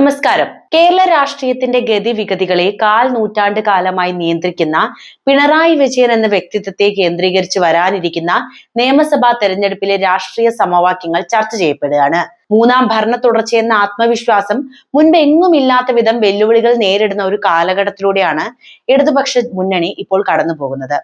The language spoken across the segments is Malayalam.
നമസ്കാരം. കേരള രാഷ്ട്രീയത്തിന്റെ ഗതിവിഗതികളെ കാൽ നൂറ്റാണ്ട് കാലമായി നിയന്ത്രിക്കുന്ന പിണറായി വിജയൻ എന്ന വ്യക്തിത്വത്തെ കേന്ദ്രീകരിച്ച് വരാനിരിക്കുന്ന നിയമസഭാ തെരഞ്ഞെടുപ്പിലെ രാഷ്ട്രീയ സമവാക്യങ്ങൾ ചർച്ച ചെയ്യപ്പെടുകയാണ്. മൂന്നാം ഭരണ തുടർച്ചയെന്ന ആത്മവിശ്വാസം മുൻപ് എങ്ങുമില്ലാത്ത വിധം വെല്ലുവിളികൾ നേരിടുന്ന ഒരു കാലഘട്ടത്തിലൂടെയാണ് ഇടതുപക്ഷ മുന്നണി ഇപ്പോൾ കടന്നു പോകുന്നത്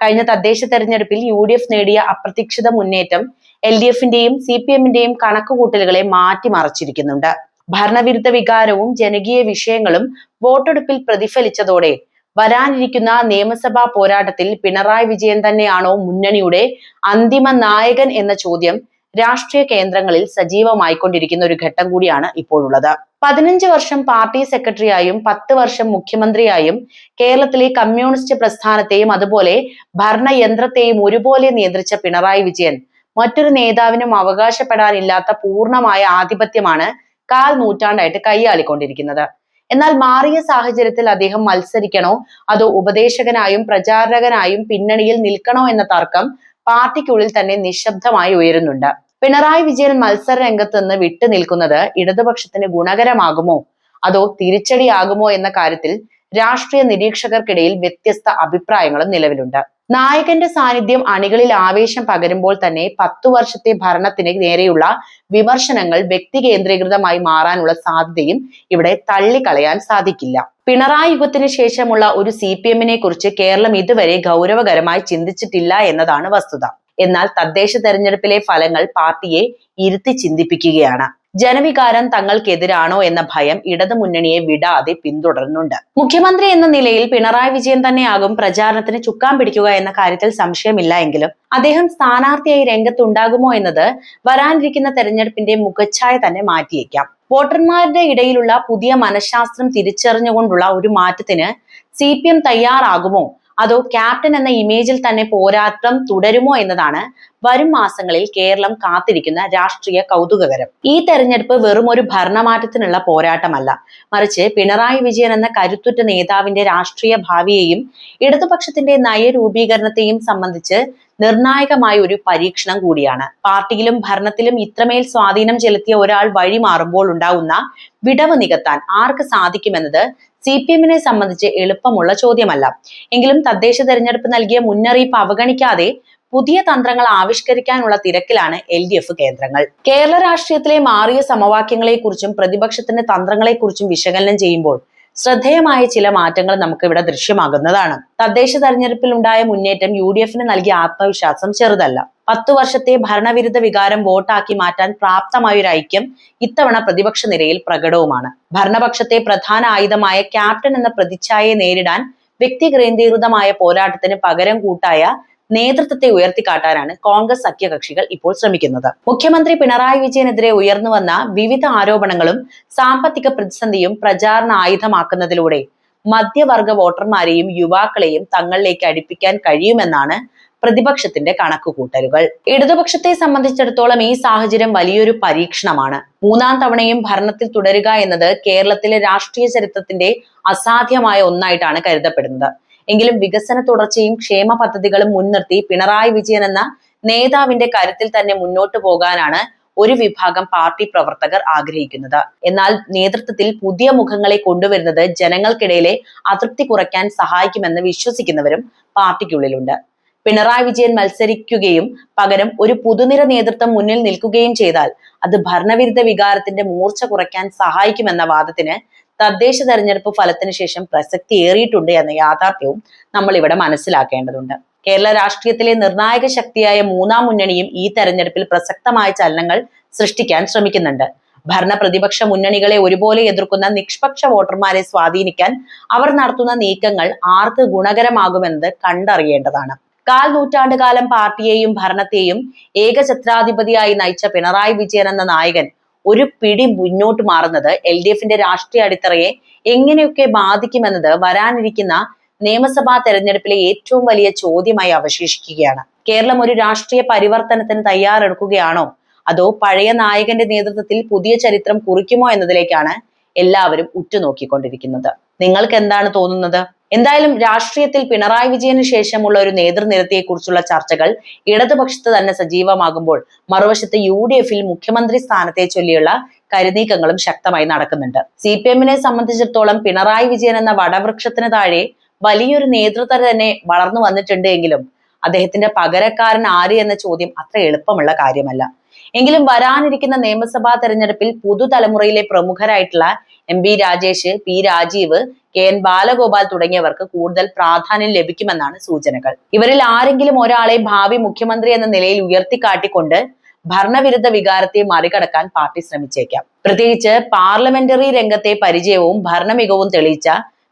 കഴിഞ്ഞ തദ്ദേശ തെരഞ്ഞെടുപ്പിൽ യു ഡി എഫ് നേടിയ അപ്രതീക്ഷിത മുന്നേറ്റം എൽ ഡി എഫിന്റെയും സി പി എമ്മിന്റെയും കണക്കുകൂട്ടലുകളെ മാറ്റിമറിച്ചിരിക്കുന്നുണ്ട്. ഭരണവിരുദ്ധ വികാരവും ജനകീയ വിഷയങ്ങളും വോട്ടെടുപ്പിൽ പ്രതിഫലിച്ചതോടെ വരാനിരിക്കുന്ന നിയമസഭാ പോരാട്ടത്തിൽ പിണറായി വിജയൻ തന്നെയാണോ മുന്നണിയുടെ അന്തിമ നായകൻ എന്ന ചോദ്യം രാഷ്ട്രീയ കേന്ദ്രങ്ങളിൽ സജീവമായിക്കൊണ്ടിരിക്കുന്ന ഒരു ഘട്ടം കൂടിയാണ് ഇപ്പോഴുള്ളത്. പതിനഞ്ച് വർഷം പാർട്ടി സെക്രട്ടറിയായും പത്ത് വർഷം മുഖ്യമന്ത്രിയായും കേരളത്തിലെ കമ്മ്യൂണിസ്റ്റ് പ്രസ്ഥാനത്തെയും അതുപോലെ ഭരണയന്ത്രത്തെയും ഒരുപോലെ നിയന്ത്രിച്ച പിണറായി വിജയൻ മറ്റൊരു നേതാവിനും അവകാശപ്പെടാനില്ലാത്ത പൂർണമായ ആധിപത്യമാണ് കാൽ നൂറ്റാണ്ടായിട്ട് കൈയാളിക്കൊണ്ടിരിക്കുന്നത്. എന്നാൽ മാറിയ സാഹചര്യത്തിൽ അദ്ദേഹം മത്സരിക്കണോ? അതോ ഉപദേശകനായും പ്രചാരകനായും പിന്നണിയിൽ നിൽക്കണോ എന്ന തർക്കം പാർട്ടിക്കുള്ളിൽ തന്നെ നിശബ്ദമായി ഉയരുന്നുണ്ട്. പിണറായി വിജയൻ മത്സര രംഗത്ത് നിന്ന് വിട്ടു നിൽക്കുന്നത് ഇടതുപക്ഷത്തിന് ഗുണകരമാകുമോ? അതോ തിരിച്ചടിയാകുമോ എന്ന കാര്യത്തിൽ രാഷ്ട്രീയ നിരീക്ഷകർക്കിടയിൽ വ്യത്യസ്ത അഭിപ്രായങ്ങളും നിലവിലുണ്ട്. നായകന്റെ സാന്നിധ്യം അണികളിൽ ആവേശം പകരുമ്പോൾ തന്നെ പത്തു വർഷത്തെ ഭരണത്തിന് നേരെയുള്ള വിമർശനങ്ങൾ വ്യക്തി കേന്ദ്രീകൃതമായി മാറാനുള്ള സാധ്യതയും ഇവിടെ തള്ളിക്കളയാൻ സാധിക്കില്ല. പിണറായി യുഗത്തിന് ശേഷമുള്ള ഒരു സി പി എമ്മിനെ കുറിച്ച് കേരളം ഇതുവരെ ഗൗരവകരമായി ചിന്തിച്ചിട്ടില്ല എന്നതാണ് വസ്തുത. എന്നാൽ തദ്ദേശ തെരഞ്ഞെടുപ്പിലെ ഫലങ്ങൾ പാർട്ടിയെ ഇരുത്തി ചിന്തിപ്പിക്കുകയാണ്. ജനവികാരം തങ്ങൾക്കെതിരാണോ എന്ന ഭയം ഇടതു മുന്നണിയെ വിടാതെ പിന്തുടരുന്നുണ്ട്. മുഖ്യമന്ത്രി എന്ന നിലയിൽ പിണറായി വിജയൻ തന്നെയാകും പ്രചാരണത്തിന് ചുക്കാൻ പിടിക്കുക എന്ന കാര്യത്തിൽ സംശയമില്ല എങ്കിലും അദ്ദേഹം സ്ഥാനാർത്ഥിയായി രംഗത്തുണ്ടാകുമോ എന്നത് വരാനിരിക്കുന്ന തെരഞ്ഞെടുപ്പിന്റെ മുഖച്ഛായ തന്നെ മാറ്റിയേക്കാം. വോട്ടർമാരുടെ ഇടയിലുള്ള പുതിയ മനഃശാസ്ത്രം തിരിച്ചറിഞ്ഞുകൊണ്ടുള്ള ഒരു മാറ്റത്തിന് സി പി എം തയ്യാറാകുമോ അതോ ക്യാപ്റ്റൻ എന്ന ഇമേജിൽ തന്നെ പോരാട്ടം തുടരുമോ എന്നതാണ് വരും മാസങ്ങളിൽ കേരളം കാത്തിരിക്കുന്ന രാഷ്ട്രീയ കൗതുകകരം. ഈ തെരഞ്ഞെടുപ്പ് വെറും ഒരു ഭരണമാറ്റത്തിനുള്ള പോരാട്ടമല്ല. മറിച്ച് പിണറായി വിജയൻ എന്ന കരുത്തുറ്റ നേതാവിന്റെ രാഷ്ട്രീയ ഭാവിയെയും ഇടതുപക്ഷത്തിന്റെ നയരൂപീകരണത്തെയും സംബന്ധിച്ച് നിർണായകമായ ഒരു പരീക്ഷണം കൂടിയാണ്. പാർട്ടിയിലും ഭരണത്തിലും ഇത്രമേൽ സ്വാധീനം ചെലുത്തിയ ഒരാൾ വഴി മാറുമ്പോൾ ഉണ്ടാകുന്ന വിടവ് നികത്താൻ ആർക്ക് സാധിക്കുമെന്നത് സി പി എമ്മിനെ സംബന്ധിച്ച് എളുപ്പമുള്ള ചോദ്യമല്ല. എങ്കിലും തദ്ദേശ തെരഞ്ഞെടുപ്പ് നൽകിയ മുന്നറിയിപ്പ് അവഗണിക്കാതെ പുതിയ തന്ത്രങ്ങൾ ആവിഷ്കരിക്കാനുള്ള തിരക്കിലാണ് എൽ ഡി എഫ് കേന്ദ്രങ്ങൾ. കേരള രാഷ്ട്രീയത്തിലെ മാറിയ സമവാക്യങ്ങളെക്കുറിച്ചും പ്രതിപക്ഷത്തിന്റെ തന്ത്രങ്ങളെക്കുറിച്ചും വിശകലനം ചെയ്യുമ്പോൾ ശ്രദ്ധേയമായ ചില മാറ്റങ്ങൾ നമുക്ക് ഇവിടെ ദൃശ്യമാകുന്നതാണ്. തദ്ദേശ തെരഞ്ഞെടുപ്പിൽ ഉണ്ടായ മുന്നേറ്റം യു ഡി എഫിന് നൽകിയ ആത്മവിശ്വാസം ചെറുതല്ല. പത്തു വർഷത്തെ ഭരണവിരുദ്ധ വികാരം വോട്ടാക്കി മാറ്റാൻ പ്രാപ്തമായ ഒരു ഐക്യം ഇത്തവണ പ്രതിപക്ഷ നിരയിൽ പ്രകടവുമാണ്. ഭരണപക്ഷത്തെ പ്രധാന ആയുധമായ ക്യാപ്റ്റൻ എന്ന പ്രതിച്ഛായയെ നേരിടാൻ വ്യക്തി കേന്ദ്രീകൃതമായ പോരാട്ടത്തിന് പകരം കൂട്ടായ നേതൃത്വത്തെ ഉയർത്തിക്കാട്ടാനാണ് കോൺഗ്രസ് സഖ്യകക്ഷികൾ ഇപ്പോൾ ശ്രമിക്കുന്നത്. മുഖ്യമന്ത്രി പിണറായി വിജയനെതിരെ ഉയർന്നുവന്ന വിവിധ ആരോപണങ്ങളും സാമ്പത്തിക പ്രതിസന്ധിയും പ്രചാരണ ആയുധമാക്കുന്നതിലൂടെ മധ്യവർഗ വോട്ടർമാരെയും യുവാക്കളെയും തങ്ങളിലേക്ക് അടുപ്പിക്കാൻ കഴിയുമെന്നാണ് പ്രതിപക്ഷത്തിന്റെ കണക്കുകൂട്ടലുകൾ. ഇടതുപക്ഷത്തെ സംബന്ധിച്ചിടത്തോളം ഈ സാഹചര്യം വലിയൊരു പരീക്ഷണമാണ്. മൂന്നാം തവണയും ഭരണത്തിൽ തുടരുക എന്നത് കേരളത്തിലെ രാഷ്ട്രീയ ചരിത്രത്തിന്റെ അസാധ്യമായ ഒന്നായിട്ടാണ് കരുതപ്പെടുന്നത്. എങ്കിലും വികസന തുടർച്ചയും ക്ഷേമ പദ്ധതികളും മുൻനിർത്തി പിണറായി വിജയൻ എന്ന നേതാവിന്റെ കരുത്തിൽ തന്നെ മുന്നോട്ട് പോകാനാണ് ഒരു വിഭാഗം പാർട്ടി പ്രവർത്തകർ ആഗ്രഹിക്കുന്നത്. എന്നാൽ നേതൃത്വത്തിൽ പുതിയ മുഖങ്ങളെ കൊണ്ടുവരുന്നത് ജനങ്ങൾക്കിടയിലെ അതൃപ്തി കുറയ്ക്കാൻ സഹായിക്കുമെന്ന് വിശ്വസിക്കുന്നവരും പാർട്ടിക്കുള്ളിലുണ്ട്. പിണറായി വിജയൻ മത്സരിക്കുകയും പകരം ഒരു പുതുനിര നേതൃത്വം മുന്നിൽ നിൽക്കുകയും ചെയ്താൽ അത് ഭരണവിരുദ്ധ വികാരത്തിന്റെ മൂർച്ച കുറയ്ക്കാൻ സഹായിക്കുമെന്ന വാദത്തിന് തദ്ദേശ തെരഞ്ഞെടുപ്പ് ഫലത്തിന് ശേഷം പ്രസക്തി ഏറിയിട്ടുണ്ട് എന്ന യാഥാർത്ഥ്യവും നമ്മൾ ഇവിടെ മനസ്സിലാക്കേണ്ടതുണ്ട്. കേരള രാഷ്ട്രീയത്തിലെ നിർണായക ശക്തിയായ മൂന്നാം മുന്നണിയും ഈ തെരഞ്ഞെടുപ്പിൽ പ്രസക്തമായ ചലനങ്ങൾ സൃഷ്ടിക്കാൻ ശ്രമിക്കുന്നുണ്ട്. ഭരണ പ്രതിപക്ഷ മുന്നണികളെ ഒരുപോലെ എതിർക്കുന്ന നിഷ്പക്ഷ വോട്ടർമാരെ സ്വാധീനിക്കാൻ അവർ നടത്തുന്ന നീക്കങ്ങൾ ആർക്ക് ഗുണകരമാകുമെന്നത് കണ്ടറിയേണ്ടതാണ്. കാൽ നൂറ്റാണ്ട് കാലം പാർട്ടിയെയും ഭരണത്തെയും ഏകഛത്രാധിപതിയായി നയിച്ച പിണറായി വിജയൻ എന്ന നായകൻ ഒരു പിടി മുന്നോട്ട് മാറുന്നത് എൽ ഡി എഫിന്റെ രാഷ്ട്രീയ അടിത്തറയെ എങ്ങനെയൊക്കെ ബാധിക്കുമെന്നത് വരാനിരിക്കുന്ന നിയമസഭാ തെരഞ്ഞെടുപ്പിലെ ഏറ്റവും വലിയ ചോദ്യമായി അവശേഷിക്കുകയാണ്. കേരളം ഒരു രാഷ്ട്രീയ പരിവർത്തനത്തിന് തയ്യാറെടുക്കുകയാണോ? അതോ പഴയ നായകന്റെ നേതൃത്വത്തിൽ പുതിയ ചരിത്രം കുറിക്കുമോ എന്നതിലേക്കാണ് എല്ലാവരും ഉറ്റുനോക്കിക്കൊണ്ടിരിക്കുന്നത്. നിങ്ങൾക്ക് എന്താണ് തോന്നുന്നത്? എന്തായാലും രാഷ്ട്രീയത്തിൽ പിണറായി വിജയന് ശേഷമുള്ള ഒരു നേതൃനിരത്തെ കുറിച്ചുള്ള ചർച്ചകൾ ഇടതുപക്ഷത്ത് തന്നെ സജീവമാകുമ്പോൾ മറുവശത്ത് യു ഡി എഫിൽ മുഖ്യമന്ത്രി സ്ഥാനത്തെ ചൊല്ലിയുള്ള കരുനീക്കങ്ങളും ശക്തമായി നടക്കുന്നുണ്ട്. സി പി എമ്മിനെ സംബന്ധിച്ചിടത്തോളം പിണറായി വിജയൻ എന്ന വടവൃക്ഷത്തിന് താഴെ വലിയൊരു നേതൃത്വം തന്നെ വളർന്നു വന്നിട്ടുണ്ട് എങ്കിലും അദ്ദേഹത്തിന്റെ പകരക്കാരൻ ആര് എന്ന ചോദ്യം അത്ര എളുപ്പമുള്ള കാര്യമല്ല. എങ്കിലും വരാനിരിക്കുന്ന നിയമസഭാ തെരഞ്ഞെടുപ്പിൽ പുതുതലമുറയിലെ പ്രമുഖരായിട്ടുള്ള M B Rajesh P Rajeev K N Balagopal തുടങ്ങിയവർക്ക് കൂടുതൽ പ്രാധാന്യം ലഭിക്കുമെന്നാണ് സൂചനകൾ. ഇവരിൽ ആരെങ്കിലും ഒരാളെ ഭാവി മുഖ്യമന്ത്രി എന്ന നിലയിൽ ഉയർത്തിക്കാട്ടിക്കൊണ്ട് ഭരണവിരുദ്ധ വികാരത്തെ മറികടക്കാൻ പാർട്ടി ശ്രമിച്ചേക്കാം. പ്രത്യേകിച്ച് പാർലമെന്ററി രംഗത്തെ പരിചയവും ഭരണമികവും തെളിയിച്ച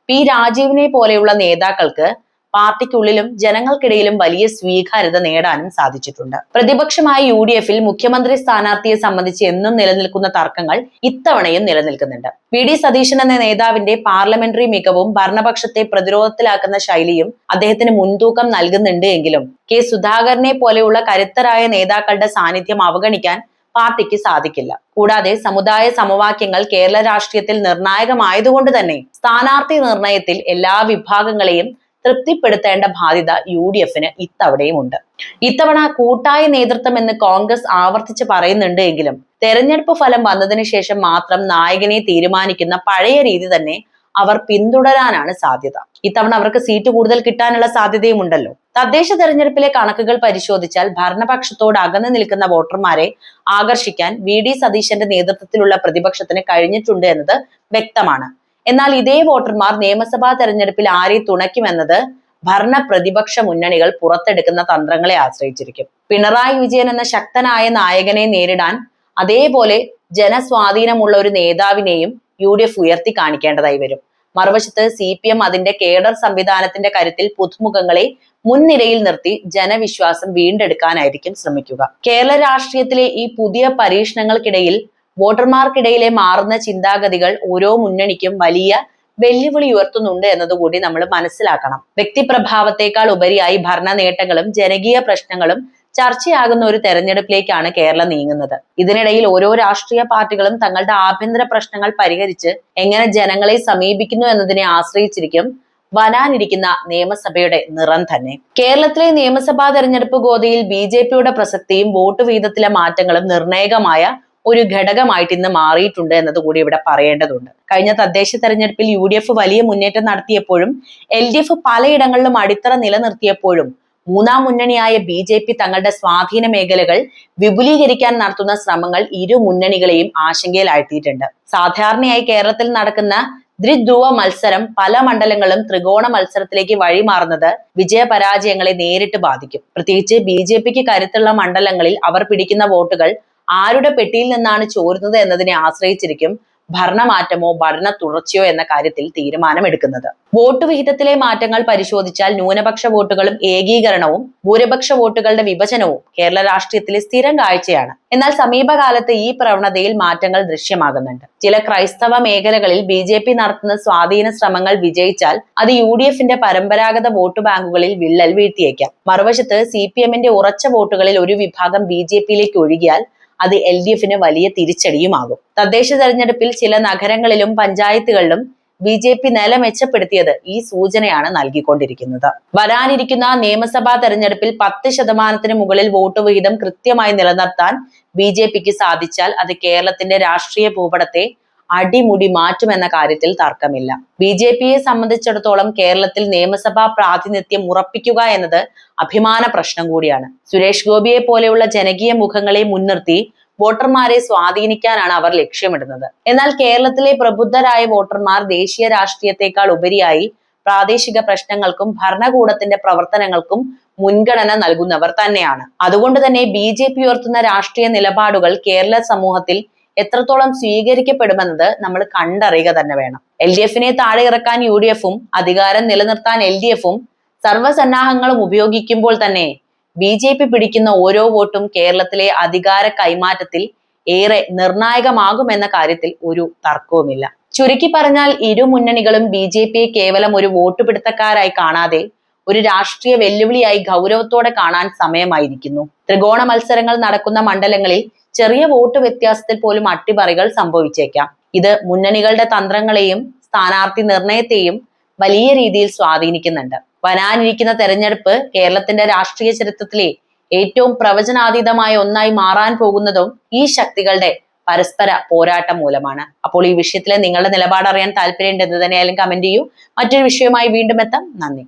പി രാജീവിനെ പോലെയുള്ള നേതാക്കൾക്ക് പാർട്ടിക്കുള്ളിലും ജനങ്ങൾക്കിടയിലും വലിയ സ്വീകാര്യത നേടാനും സാധിച്ചിട്ടുണ്ട്. പ്രതിപക്ഷമായ യു ഡി എഫിൽ മുഖ്യമന്ത്രി സ്ഥാനാർത്ഥിയെ സംബന്ധിച്ച് എന്നും നിലനിൽക്കുന്ന തർക്കങ്ങൾ ഇത്തവണയും നിലനിൽക്കുന്നുണ്ട്. വി. ഡി. സതീശൻ എന്ന നേതാവിന്റെ പാർലമെന്ററി മികവും ഭരണപക്ഷത്തെ പ്രതിരോധത്തിലാക്കുന്ന ശൈലിയും അദ്ദേഹത്തിന് മുൻതൂക്കം നൽകുന്നുണ്ട് എങ്കിലും കെ. സുധാകരനെ പോലെയുള്ള കരുത്തരായ നേതാക്കളുടെ സാന്നിധ്യം അവഗണിക്കാൻ പാർട്ടിക്ക് സാധിക്കില്ല. കൂടാതെ സമുദായ സമവാക്യങ്ങൾ കേരള രാഷ്ട്രീയത്തിൽ നിർണായകമായതുകൊണ്ട് തന്നെ സ്ഥാനാർത്ഥി നിർണയത്തിൽ എല്ലാ വിഭാഗങ്ങളെയും തൃപ്തിപ്പെടുത്തേണ്ട ബാധ്യത യു ഡി എഫിന് ഇത്തവണയും ഉണ്ട്. ഇത്തവണ കൂട്ടായ നേതൃത്വം എന്ന് കോൺഗ്രസ് ആവർത്തിച്ച് പറയുന്നുണ്ട് എങ്കിലും തെരഞ്ഞെടുപ്പ് ഫലം വന്നതിന് ശേഷം മാത്രം നായകനെ തീരുമാനിക്കുന്ന പഴയ രീതി തന്നെ അവർ പിന്തുടരാനാണ് സാധ്യത. ഇത്തവണ അവർക്ക് സീറ്റ് കൂടുതൽ കിട്ടാനുള്ള സാധ്യതയും ഉണ്ടല്ലോ. തദ്ദേശ തെരഞ്ഞെടുപ്പിലെ കണക്കുകൾ പരിശോധിച്ചാൽ ഭരണപക്ഷത്തോട് അകന്നു നിൽക്കുന്ന വോട്ടർമാരെ ആകർഷിക്കാൻ വി ഡി സതീശന്റെ നേതൃത്വത്തിലുള്ള പ്രതിപക്ഷത്തിന് കഴിഞ്ഞിട്ടുണ്ട് എന്നത് വ്യക്തമാണ്. എന്നാൽ ഇതേ വോട്ടർമാർ നിയമസഭാ തെരഞ്ഞെടുപ്പിൽ ആരെ തുണയ്ക്കുമെന്നത് ഭരണ പ്രതിപക്ഷ മുന്നണികൾ പുറത്തെടുക്കുന്ന തന്ത്രങ്ങളെ ആശ്രയിച്ചിരിക്കും. പിണറായി വിജയൻ എന്ന ശക്തനായ നായകനെ നേരിടാൻ അതേപോലെ ജനസ്വാധീനമുള്ള ഒരു നേതാവിനെയും യു ഡി എഫ് ഉയർത്തി കാണിക്കേണ്ടതായി വരും. മറുവശത്ത് സി പി എം അതിന്റെ കേഡർ സംവിധാനത്തിന്റെ കരുത്തിൽ പുതുമുഖങ്ങളെ മുൻനിരയിൽ നിർത്തി ജനവിശ്വാസം വീണ്ടെടുക്കാനായിരിക്കും ശ്രമിക്കുക. കേരള രാഷ്ട്രീയത്തിലെ ഈ പുതിയ പരീക്ഷണങ്ങൾക്കിടയിൽ വോട്ടർമാർക്കിടയിലെ മാറുന്ന ചിന്താഗതികൾ ഓരോ മുന്നണിക്കും വലിയ വെല്ലുവിളി ഉയർത്തുന്നുണ്ട് എന്നതുകൂടി നമ്മൾ മനസ്സിലാക്കണം. വ്യക്തിപ്രഭാവത്തെക്കാൾ ഉപരിയായി ഭരണ നേട്ടങ്ങളും ജനകീയ പ്രശ്നങ്ങളും ചർച്ചയാകുന്ന ഒരു തെരഞ്ഞെടുപ്പിലേക്കാണ് കേരളം നീങ്ങുന്നത്. ഇതിനിടയിൽ ഓരോ രാഷ്ട്രീയ പാർട്ടികളും തങ്ങളുടെ ആഭ്യന്തര പ്രശ്നങ്ങൾ പരിഹരിച്ച് എങ്ങനെ ജനങ്ങളെ സമീപിക്കുന്നു എന്നതിനെ ആശ്രയിച്ചിരിക്കും വരാനിരിക്കുന്ന നിയമസഭയുടെ നിറം തന്നെ. കേരളത്തിലെ നിയമസഭാ തെരഞ്ഞെടുപ്പ് ഗോതയിൽ ബി പ്രസക്തിയും വോട്ട് വീതത്തിലെ മാറ്റങ്ങളും നിർണായകമായ ഒരു ഘടകമായിട്ട് ഇന്ന് മാറിയിട്ടുണ്ട് എന്നത് കൂടി ഇവിടെ പറയേണ്ടതുണ്ട്. കഴിഞ്ഞ തദ്ദേശ തെരഞ്ഞെടുപ്പിൽ യു ഡി എഫ് വലിയ മുന്നേറ്റം നടത്തിയപ്പോഴും എൽ ഡി എഫ് പലയിടങ്ങളിലും അടിത്തറ നിലനിർത്തിയപ്പോഴും മൂന്നാം മുന്നണിയായ ബി ജെ പി തങ്ങളുടെ സ്വാധീന മേഖലകൾ വിപുലീകരിക്കാൻ നടത്തുന്ന ശ്രമങ്ങൾ ഇരു മുന്നണികളെയും ആശങ്കയിലാഴ്ത്തിയിട്ടുണ്ട്. സാധാരണയായി കേരളത്തിൽ നടക്കുന്ന ദ്വിധ്രുവ മത്സരം പല മണ്ഡലങ്ങളും ത്രികോണ മത്സരത്തിലേക്ക് വഴിമാറുന്നത് വിജയപരാജയങ്ങളെ നേരിട്ട് ബാധിക്കും. പ്രത്യേകിച്ച് ബി ജെ പിക്ക് കരുത്തുള്ള മണ്ഡലങ്ങളിൽ അവർ പിടിക്കുന്ന വോട്ടുകൾ ആരുടെ പെട്ടിയിൽ നിന്നാണ് ചോരുന്നത് എന്നതിനെ ആശ്രയിച്ചിരിക്കും ഭരണമാറ്റമോ ഭരണ തുടർച്ചയോ എന്ന കാര്യത്തിൽ തീരുമാനമെടുക്കുന്നത്. വോട്ട് വിഹിതത്തിലെ മാറ്റങ്ങൾ പരിശോധിച്ചാൽ ന്യൂനപക്ഷ വോട്ടുകളും ഏകീകരണവും ഭൂരിപക്ഷ വോട്ടുകളുടെ വിഭജനവും കേരള രാഷ്ട്രീയത്തിലെ സ്ഥിരം കാഴ്ചയാണ്. എന്നാൽ സമീപകാലത്ത് ഈ പ്രവണതയിൽ മാറ്റങ്ങൾ ദൃശ്യമാകുന്നുണ്ട്. ചില ക്രൈസ്തവ മേഖലകളിൽ ബി ജെ പി നടത്തുന്ന സ്വാധീന ശ്രമങ്ങൾ വിജയിച്ചാൽ അത് യു ഡി എഫിന്റെ പരമ്പരാഗത വോട്ട് ബാങ്കുകളിൽ വിള്ളൽ വീഴ്ത്തിയേക്കാം. മറുവശത്ത് സി പി എമ്മിന്റെ ഉറച്ച വോട്ടുകളിൽ ഒരു വിഭാഗം ബി ജെ പിയിലേക്ക് ഒഴുകിയാൽ അത് എൽ ഡി എഫിന് വലിയ തിരിച്ചടിയുമാകും. തദ്ദേശ തെരഞ്ഞെടുപ്പിൽ ചില നഗരങ്ങളിലും പഞ്ചായത്തുകളിലും ബി ജെ പി നില മെച്ചപ്പെടുത്തിയത് ഈ സൂചനയാണ് നൽകിക്കൊണ്ടിരിക്കുന്നത്. വരാനിരിക്കുന്ന നിയമസഭാ തെരഞ്ഞെടുപ്പിൽ പത്ത് ശതമാനത്തിന് മുകളിൽ വോട്ട് വിഹിതം കൃത്യമായി നിലനിർത്താൻ ബി സാധിച്ചാൽ അത് കേരളത്തിന്റെ രാഷ്ട്രീയ ഭൂപടത്തെ അടിമുടി മാറ്റുമെന്ന കാര്യത്തിൽ തർക്കമില്ല. ബി ജെ പിയെ സംബന്ധിച്ചിടത്തോളം കേരളത്തിൽ നിയമസഭാ പ്രാതിനിധ്യം ഉറപ്പിക്കുക എന്നത് അഭിമാന പ്രശ്നം കൂടിയാണ്. സുരേഷ് ഗോപിയെ പോലെയുള്ള ജനകീയ മുഖങ്ങളെ മുൻനിർത്തി വോട്ടർമാരെ സ്വാധീനിക്കാനാണ് അവർ ലക്ഷ്യമിടുന്നത്. എന്നാൽ കേരളത്തിലെ പ്രബുദ്ധരായ വോട്ടർമാർ ദേശീയ രാഷ്ട്രീയത്തെക്കാൾ ഉപരിയായി പ്രാദേശിക പ്രശ്നങ്ങൾക്കും ഭരണകൂടത്തിന്റെ പ്രവർത്തനങ്ങൾക്കും മുൻഗണന നൽകുന്നവർ തന്നെയാണ്. അതുകൊണ്ട് തന്നെ ബി ജെ പി ഉയർത്തുന്ന രാഷ്ട്രീയ നിലപാടുകൾ കേരള സമൂഹത്തിൽ എത്രത്തോളം സ്വീകരിക്കപ്പെടുമെന്നത് നമ്മൾ കണ്ടറിയുക തന്നെ വേണം. എൽ ഡി എഫിനെ താഴെ ഇറക്കാൻ യു ഡി എഫും അധികാരം നിലനിർത്താൻ എൽ ഡി എഫും സർവസന്നാഹങ്ങളും ഉപയോഗിക്കുമ്പോൾ തന്നെ ബി ജെ പി പിടിക്കുന്ന ഓരോ വോട്ടും കേരളത്തിലെ അധികാര കൈമാറ്റത്തിൽ ഏറെ നിർണായകമാകുമെന്ന കാര്യത്തിൽ ഒരു തർക്കവുമില്ല. ചുരുക്കി പറഞ്ഞാൽ ഇരു മുന്നണികളും ബി ജെ പിയെ കേവലം ഒരു വോട്ടുപിടുത്തക്കാരായി കാണാതെ ഒരു രാഷ്ട്രീയ വെല്ലുവിളിയായി ഗൗരവത്തോടെ കാണാൻ സമയമായിരിക്കുന്നു. ത്രികോണ മത്സരങ്ങൾ നടക്കുന്ന മണ്ഡലങ്ങളിൽ ചെറിയ വോട്ട് വ്യത്യാസത്തിൽ പോലും അട്ടിമറികൾ സംഭവിച്ചേക്കാം. ഇത് മുന്നണികളുടെ തന്ത്രങ്ങളെയും സ്ഥാനാർത്ഥി നിർണയത്തെയും വലിയ രീതിയിൽ സ്വാധീനിക്കുന്നുണ്ട്. വരാനിരിക്കുന്ന തെരഞ്ഞെടുപ്പ് കേരളത്തിന്റെ രാഷ്ട്രീയ ചരിത്രത്തിലെ ഏറ്റവും പ്രവചനാതീതമായ ഒന്നായി മാറാൻ പോകുന്നതും ഈ ശക്തികളുടെ പരസ്പര പോരാട്ടം മൂലമാണ്. അപ്പോൾ ഈ വിഷയത്തിലെ നിങ്ങളുടെ നിലപാട് അറിയാൻ താല്പര്യമുണ്ട് എന്ന് തന്നെയായാലും കമന്റ് ചെയ്യൂ. മറ്റൊരു വിഷയവുമായി വീണ്ടും എത്താം. നന്ദി.